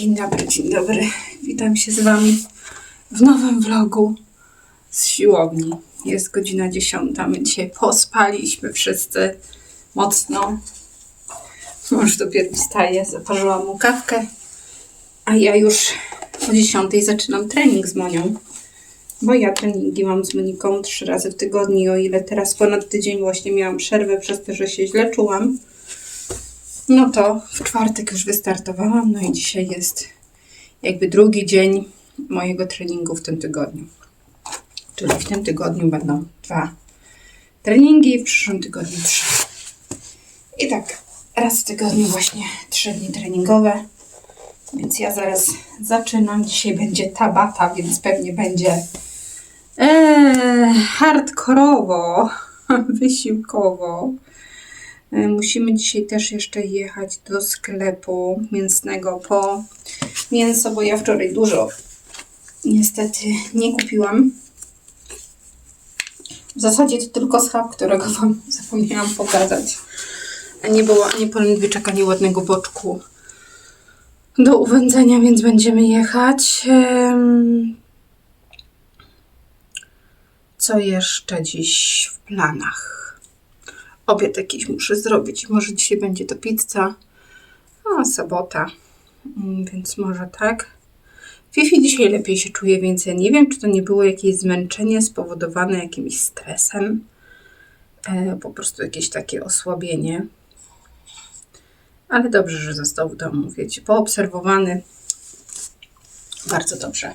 Dzień dobry, dzień dobry. Witam się z Wami w nowym vlogu z siłowni. Jest godzina 10. My dzisiaj pospaliśmy wszyscy mocno. Mąż dopiero wstaje, zaparzyłam mu kawkę, a ja już o 10 zaczynam trening z Monią. Bo ja treningi mam z Moniką trzy razy w tygodniu, o ile teraz ponad tydzień właśnie miałam przerwę przez to, że się źle czułam. No to w czwartek już wystartowałam, no i dzisiaj jest jakby drugi dzień mojego treningu w tym tygodniu. Czyli w tym tygodniu będą dwa treningi, w przyszłym tygodniu trzy. I tak, raz w tygodniu właśnie trzy dni treningowe. Więc ja zaraz zaczynam. Dzisiaj będzie tabata, więc pewnie będzie ee, hardkorowo, wysiłkowo. E, Musimy dzisiaj też jeszcze jechać do sklepu mięsnego po mięso, bo ja wczoraj dużo niestety nie kupiłam. W zasadzie to tylko schab, którego Wam zapomniałam pokazać. A nie było ani polędwiczaka, ani ładnego boczku do uwędzenia, więc będziemy jechać. Co jeszcze dziś w planach? Obiad jakiś muszę zrobić. Może dzisiaj będzie to pizza. A, sobota. Mm, Więc może tak. Fifi dzisiaj lepiej się czuje, więc ja nie wiem, czy to nie było jakieś zmęczenie spowodowane jakimś stresem. E, po prostu jakieś takie osłabienie. Ale dobrze, że został w domu, wiecie, poobserwowany. Bardzo dobrze.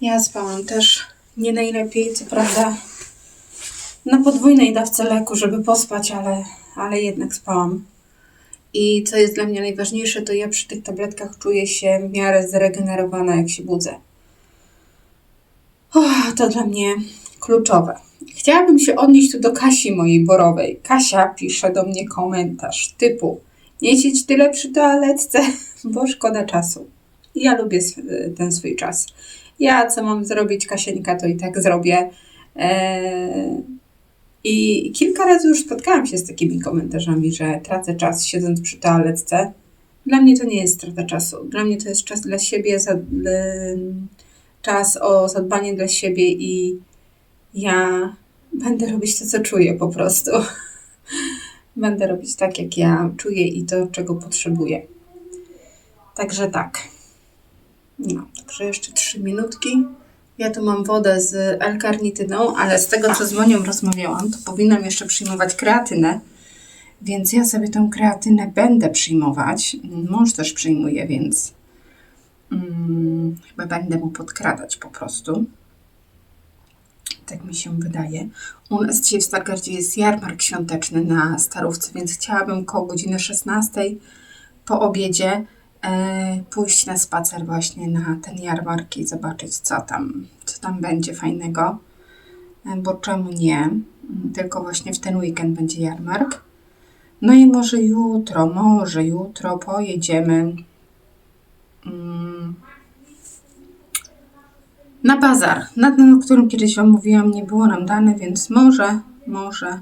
Ja spałam też nie najlepiej, co prawda na podwójnej dawce leku, żeby pospać, ale, ale jednak spałam. I co jest dla mnie najważniejsze, to ja przy tych tabletkach czuję się w miarę zregenerowana, jak się budzę. To dla mnie kluczowe. Chciałabym się odnieść tu do Kasi mojej Borowej. Kasia pisze do mnie komentarz typu nie siedź tyle przy toaletce, bo szkoda czasu. Ja lubię ten swój czas. Ja co mam zrobić, Kasieńka, to i tak zrobię. Eee, i kilka razy już spotkałam się z takimi komentarzami, że tracę czas siedząc przy toaletce. Dla mnie to nie jest strata czasu. Dla mnie to jest czas dla siebie, za, czas o zadbanie dla siebie i ja będę robić to, co czuję po prostu. Będę robić tak, jak ja czuję i to, czego potrzebuję. Także tak. No, także jeszcze trzy minutki. Ja tu mam wodę z L-karnityną, ale z tego, co z Monią rozmawiałam, to powinnam jeszcze przyjmować kreatynę. Więc ja sobie tą kreatynę będę przyjmować. Mąż też przyjmuje, więc mm, chyba będę mu podkradać po prostu. Tak mi się wydaje. U nas dzisiaj w Stargardzie jest jarmark świąteczny na Starówce, więc chciałabym koło godziny 16 po obiedzie pójść na spacer właśnie na ten jarmark i zobaczyć, co tam, co tam będzie fajnego. E, bo czemu nie? Tylko właśnie w ten weekend będzie jarmark. No i może jutro, może jutro pojedziemy mm, na bazar. Na ten, o którym kiedyś Wam mówiłam, nie było nam dane, więc może, może,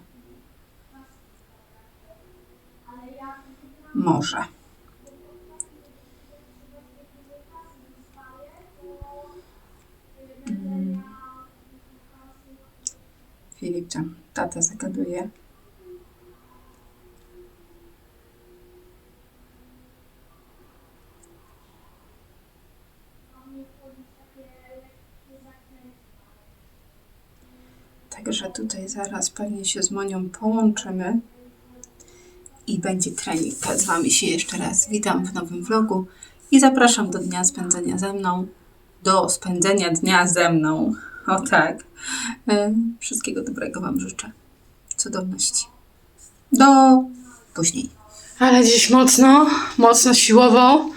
może. Filip tam, tata zagaduje. Także tutaj zaraz pewnie się z Monią połączymy i będzie trening. Z Wami się jeszcze raz witam w nowym vlogu i zapraszam do dnia spędzenia ze mną, do spędzenia dnia ze mną. O tak. E, Wszystkiego dobrego Wam życzę. Cudowności. Do później. Ale dziś mocno, mocno siłowo.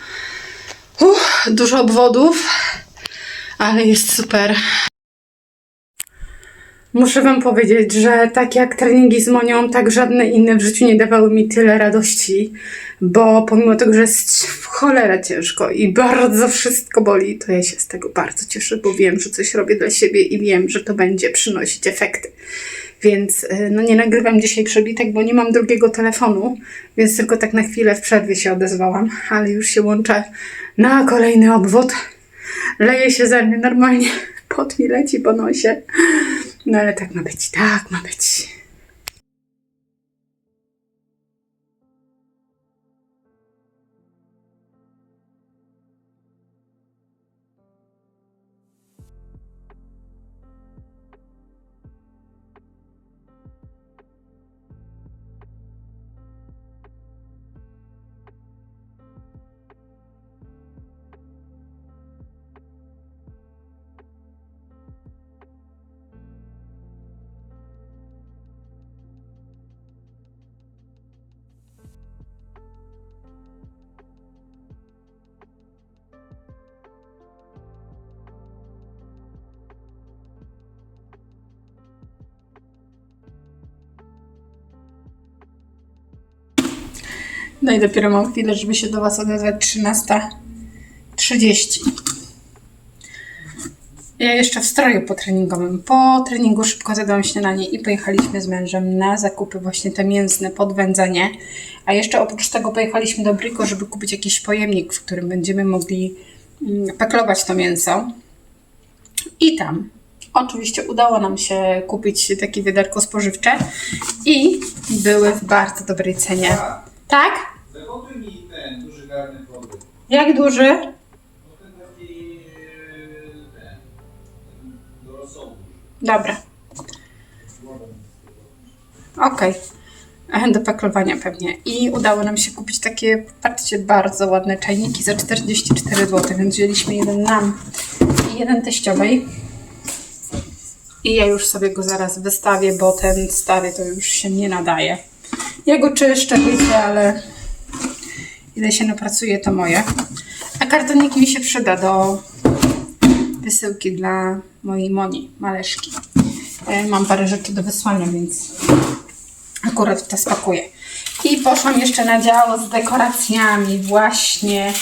Dużo obwodów, ale jest super. Muszę Wam powiedzieć, że tak jak treningi z Monią, tak żadne inne w życiu nie dawały mi tyle radości, bo pomimo tego, że jest w cholerę ciężko i bardzo wszystko boli, to ja się z tego bardzo cieszę, bo wiem, że coś robię dla siebie i wiem, że to będzie przynosić efekty. Więc y, no nie nagrywam dzisiaj przebitek, bo nie mam drugiego telefonu, więc tylko tak na chwilę w przerwie się odezwałam, ale już się łączę na kolejny obwód. Leje się ze mnie normalnie, pot mi leci po nosie. No ale tak ma być, tak ma być. No i dopiero mam chwilę, żeby się do Was odezwać 13.30. Ja jeszcze w stroju potreningowym. Po treningu szybko zadałam śniadanie i pojechaliśmy z mężem na zakupy właśnie te mięsne podwędzenie. A jeszcze oprócz tego pojechaliśmy do Brico, żeby kupić jakiś pojemnik, w którym będziemy mogli mm, peklować to mięso. I tam oczywiście udało nam się kupić takie wiaderko spożywcze i były w bardzo dobrej cenie. Tak? Mi ten duży garnek wody. Jak duży? No ten taki e, ten, ten do rosołu. Dobra. Okej. Do peklowania pewnie. I udało nam się kupić takie, patrzcie, bardzo ładne czajniki za 44 zł, więc wzięliśmy jeden nam i jeden teściowej. I ja już sobie go zaraz wystawię, bo ten stary to już się nie nadaje. Ja go czyszczę, wiecie, ale ile się napracuje, to moje. A kartonik mi się przyda do wysyłki dla mojej Moni, Maleszki. E, Mam parę rzeczy do wysłania, więc akurat to spakuję. I poszłam jeszcze na działo z dekoracjami właśnie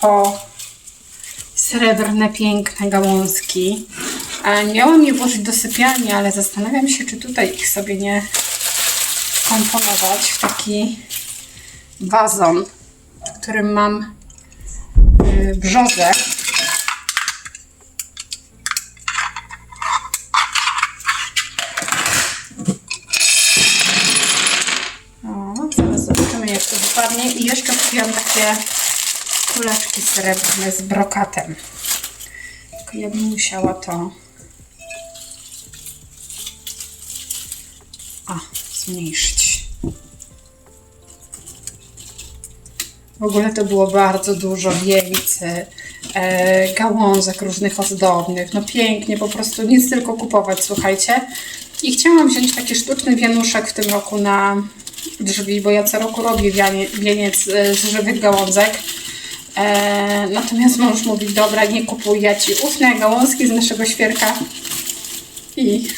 po srebrne, piękne gałązki. E, Miałam je włożyć do sypialni, ale zastanawiam się, czy tutaj ich sobie nie komponować w taki wazon, w którym mam y, brzozę. O, zaraz zobaczymy jak to wypadnie. I jeszcze kupiłam takie kuleczki srebrne z brokatem. Tylko ja bym musiała to a, zmniejszyć. W ogóle to było bardzo dużo wieńcy, e, gałązek różnych ozdobnych. No pięknie, po prostu nic tylko kupować, słuchajcie. I chciałam wziąć taki sztuczny wianuszek w tym roku na drzwi, bo ja co roku robię wieniec e, z żywych gałązek. E, natomiast mąż mówi, dobra, nie kupuj, ja ci ufne gałązki z naszego świerka i,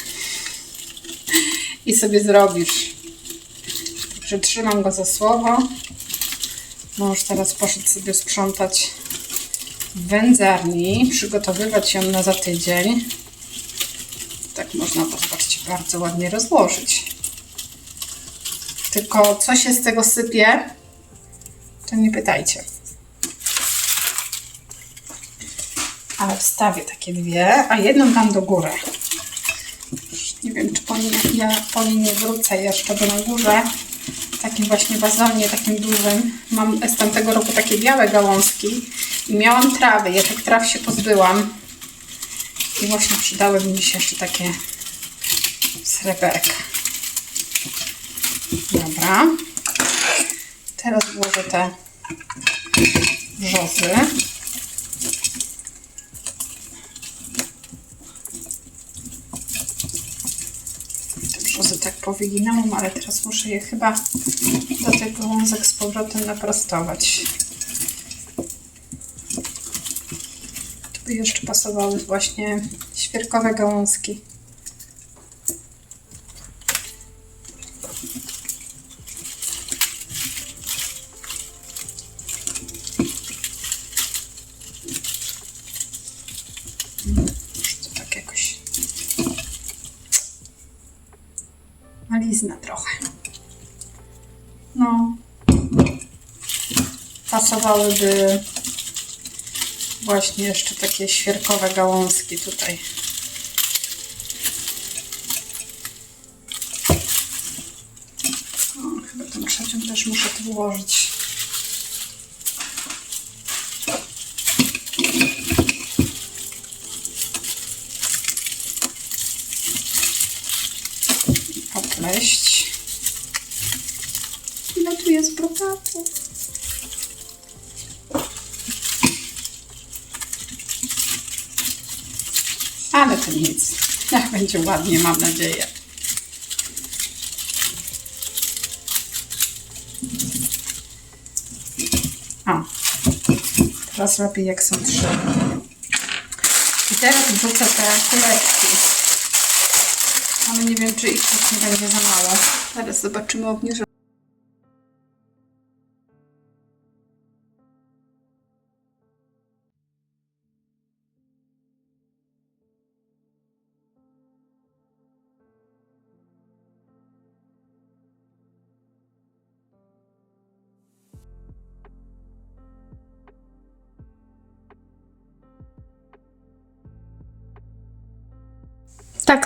i sobie zrobisz. Także trzymam go za słowo. Mąż teraz poszedł sobie sprzątać wędzarni, przygotowywać ją na za tydzień. Tak można to, zobaczcie, bardzo ładnie rozłożyć. Tylko co się z tego sypie, to nie pytajcie. Ale wstawię takie dwie, a jedną dam do góry. Nie wiem, czy po niej, ja po niej nie wrócę jeszcze, bo na górze takim właśnie wazonie, takim dużym, mam z tamtego roku takie białe gałązki i miałam trawy, ja tych traw się pozbyłam i właśnie przydałyby mi się jeszcze takie sreberka. Dobra. Teraz włożę te brzozy. Te brzozy tak powyginałam, ale teraz muszę je chyba do tych gałązek z powrotem naprostować. Tu by jeszcze pasowały właśnie świerkowe gałązki. Może to tak jakoś bielizna trochę. No. Pasowałyby właśnie jeszcze takie świerkowe gałązki tutaj. O, chyba tą trzecią też muszę tu włożyć. Opleść. Ile Ale to nic. Jak będzie ładnie, mam nadzieję. O. Teraz lepiej jak są trzy. I teraz wrzucę te kuleczki. Ale nie wiem, czy ich też nie będzie za mało. Teraz zobaczymy obniżę.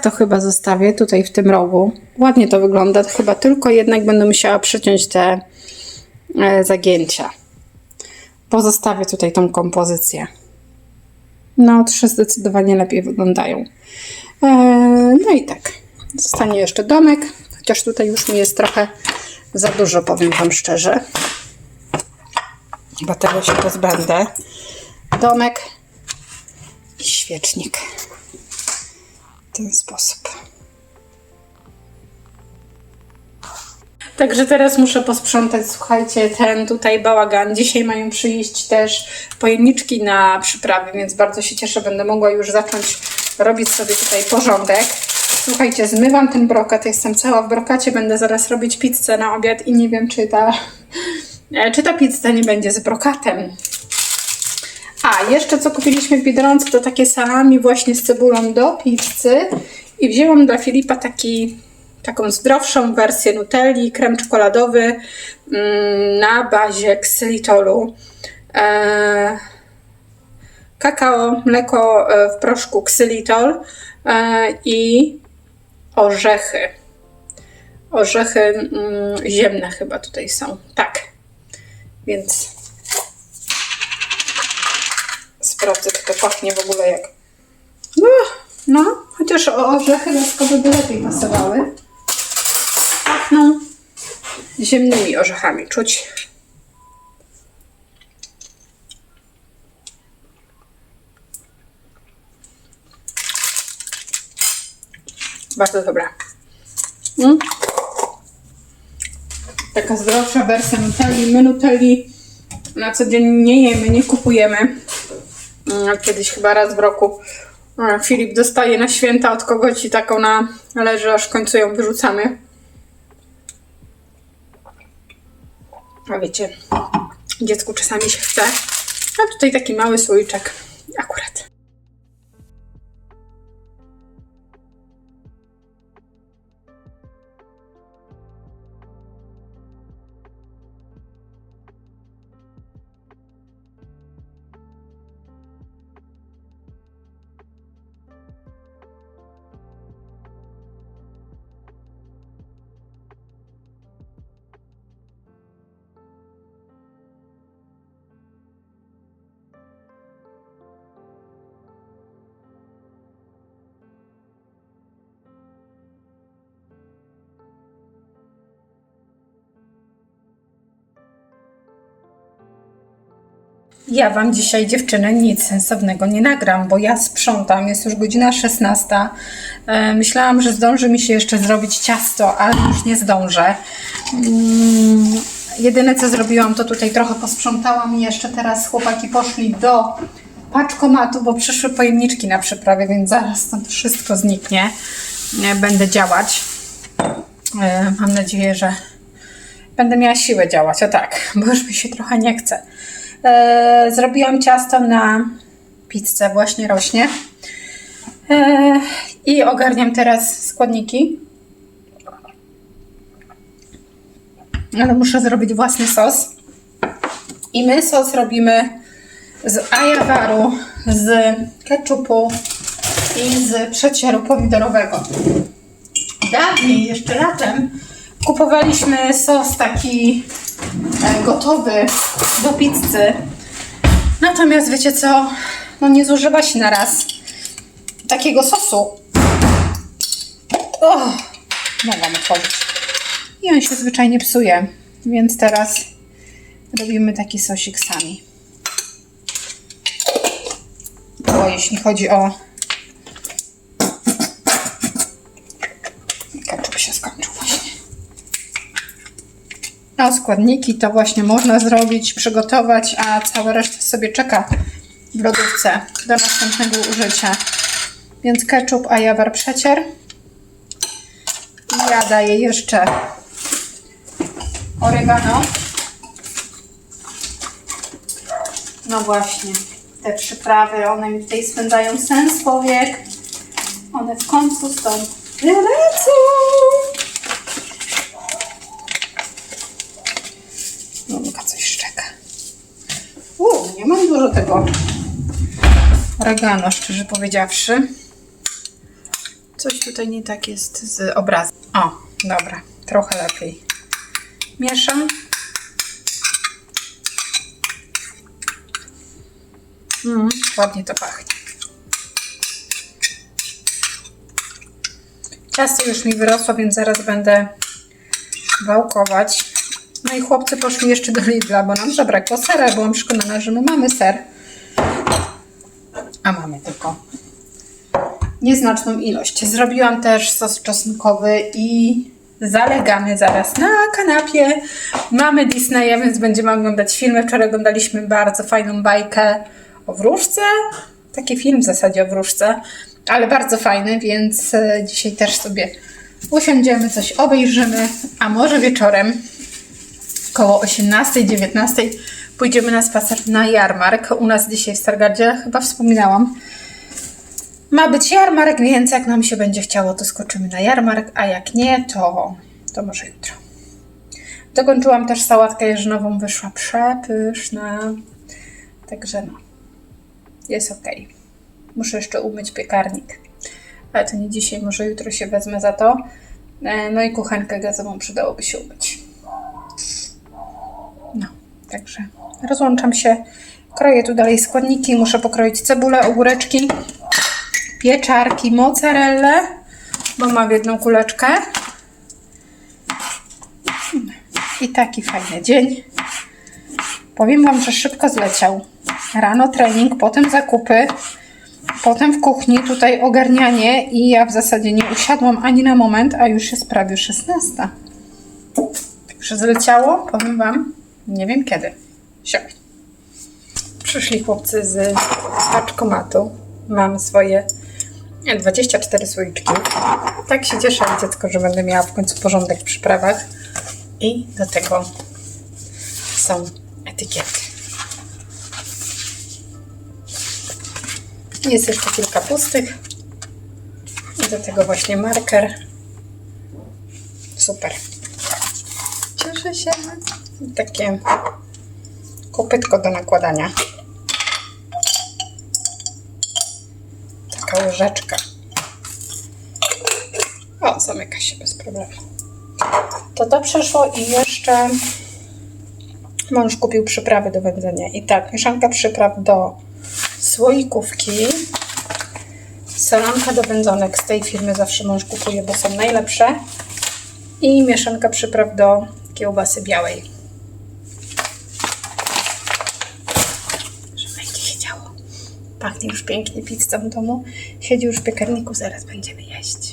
To chyba zostawię tutaj w tym rogu. Ładnie to wygląda. Chyba tylko jednak będę musiała przyciąć te e, zagięcia. Pozostawię tutaj tą kompozycję. No, trzy zdecydowanie lepiej wyglądają. E, no i tak. Zostanie jeszcze domek, chociaż tutaj już mi jest trochę za dużo, powiem Wam szczerze. Bo tego się pozbędę. Domek i świecznik ten sposób. Także teraz muszę posprzątać, słuchajcie, ten tutaj bałagan. Dzisiaj mają przyjść też pojemniczki na przyprawy, więc bardzo się cieszę, będę mogła już zacząć robić sobie tutaj porządek. Słuchajcie, zmywam ten brokat, jestem cała w brokacie, będę zaraz robić pizzę na obiad i nie wiem, czy ta, e, czy ta pizza nie będzie z brokatem. A, jeszcze co kupiliśmy w Biedronce, to takie salami właśnie z cebulą do pizzy. I wzięłam dla Filipa taki, taką zdrowszą wersję Nutelli, krem czekoladowy mm, na bazie ksylitolu. E, kakao, mleko e, w proszku ksylitol e, i orzechy. Orzechy mm, ziemne chyba tutaj są. Tak. Więc sprawdzę, czy to pachnie w ogóle jak. No, no chociaż orzechy laskowe by lepiej pasowały. Pachną ziemnymi orzechami, czuć. Bardzo dobra. Mm. Taka zdrowsza wersja Nutelli. My Nutelli na co dzień nie jemy, nie kupujemy. Mm, Kiedyś chyba raz w roku e, Filip dostaje na święta od kogoś i taką na leży, aż w końcu ją wyrzucamy. A wiecie, dziecku czasami się chce. A tutaj taki mały słoiczek akurat. Ja Wam dzisiaj, dziewczyny, nic sensownego nie nagram, bo ja sprzątam, jest już godzina 16. E, myślałam, że zdąży mi się jeszcze zrobić ciasto, ale już nie zdążę. Mm, jedyne co zrobiłam, to tutaj trochę posprzątałam i jeszcze teraz chłopaki poszli do paczkomatu, bo przyszły pojemniczki na przyprawie, więc zaraz to wszystko zniknie. E, Będę działać. E, Mam nadzieję, że będę miała siłę działać, o tak, bo już mi się trochę nie chce. E, zrobiłam ciasto na pizzę, właśnie rośnie. E, I ogarniam teraz składniki. ale muszę zrobić własny sos. I my sos robimy z ajawaru, z ketchupu i z przecieru pomidorowego. Dawniej, jeszcze latem, kupowaliśmy sos taki e, gotowy do pizzy. Natomiast wiecie co? No nie zużywa się na raz takiego sosu. Oh, mogłam otworzyć. I on się zwyczajnie psuje. Więc teraz robimy taki sosik sami. Bo jeśli chodzi o Ketchup się skończył właśnie. A składniki to właśnie można zrobić, przygotować, a cała reszta sobie czeka w lodówce do następnego użycia. Więc ketchup, a jawar przecier. I ja daję jeszcze oregano. No właśnie, te przyprawy, one mi tutaj spędzają sens powiek. One w końcu stąd wylecą. Monika coś szczeka. Uuu, nie mam dużo tego oregano, szczerze powiedziawszy. Coś tutaj nie tak jest z obrazem. O, dobra, trochę lepiej. Mieszam. Mm, ładnie to pachnie. Ciasto już mi wyrosło, więc zaraz będę wałkować. No i chłopcy poszli jeszcze do Lidla, bo nam zabrakło sera. Byłam przekonana, że my mamy ser. A mamy tylko nieznaczną ilość. Zrobiłam też sos czosnkowy i zalegamy zaraz na kanapie. Mamy Disneya, więc będziemy oglądać filmy. Wczoraj oglądaliśmy bardzo fajną bajkę o wróżce. Taki film w zasadzie o wróżce, ale bardzo fajny, więc e, dzisiaj też sobie usiądziemy, coś obejrzymy, a może wieczorem koło 18-19 pójdziemy na spacer na jarmark. U nas dzisiaj w Stargardzie, chyba wspominałam, ma być jarmark, więc jak nam się będzie chciało, to skoczymy na jarmark, a jak nie, to, to może jutro. Dokończyłam też sałatkę jeżynową, wyszła przepyszna. Także no, jest ok. Muszę jeszcze umyć piekarnik, ale to nie dzisiaj, może jutro się wezmę za to. E, No i kuchenkę gazową przydałoby się umyć. Także rozłączam się. Kroję tu dalej składniki. Muszę pokroić cebulę, ogóreczki, pieczarki, mozzarellę, bo mam jedną kuleczkę. I taki fajny dzień. Powiem Wam, że szybko zleciał. Rano trening, potem zakupy, potem w kuchni tutaj ogarnianie i ja w zasadzie nie usiadłam ani na moment, a już jest prawie 16. Także zleciało, powiem Wam, nie wiem kiedy. Sio. Przyszli chłopcy z paczkomatu. Mam swoje nie, 24 słoiczki. Tak się cieszę dziecko, że będę miała w końcu porządek w przyprawach. I do tego są etykiety. Jest jeszcze kilka pustych. I do tego właśnie marker. Super. Cieszę się. Takie kopytko do nakładania. Taka łyżeczka. O, zamyka się bez problemu. To to przeszło i jeszcze mąż kupił przyprawy do wędzenia. I tak, mieszanka przypraw do słoikówki. Solanka do wędzonek z tej firmy zawsze mąż kupuje, bo są najlepsze. I mieszanka przypraw do kiełbasy białej. Żeby będzie się działo. Pachnie już pięknie pizza w domu. Siedzi już w piekarniku, zaraz będziemy jeść.